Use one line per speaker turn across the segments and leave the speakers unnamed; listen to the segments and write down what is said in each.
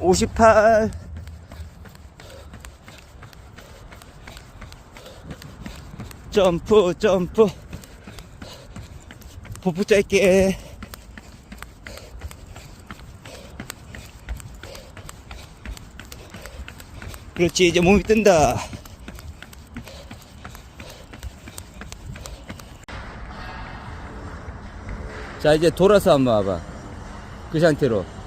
58 점프 점프. 포프 짧게. 그렇지 이제 몸이 뜬다. 자 이제 돌아서 한번 와봐. 그 상태로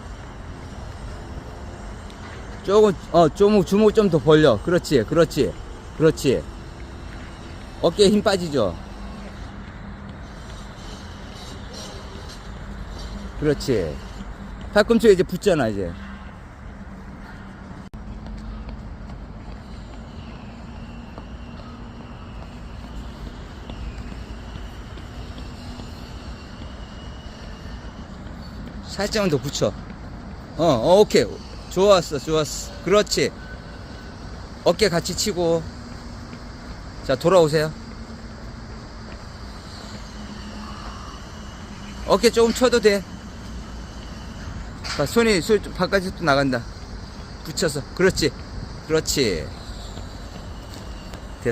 조금 어 조금 주먹 좀 더 벌려. 그렇지 그렇지 그렇지. 어깨에 힘 빠지죠? 그렇지. 팔꿈치가 이제 붙잖아 이제. 살짝만 더 붙여. 어, 어 오케이 좋았어 좋았어. 그렇지. 어깨 같이 치고. 자 돌아오세요. 어깨 조금 쳐도 돼. 자, 손이 손 바깥에 또 나간다. 붙여서. 그렇지. 그렇지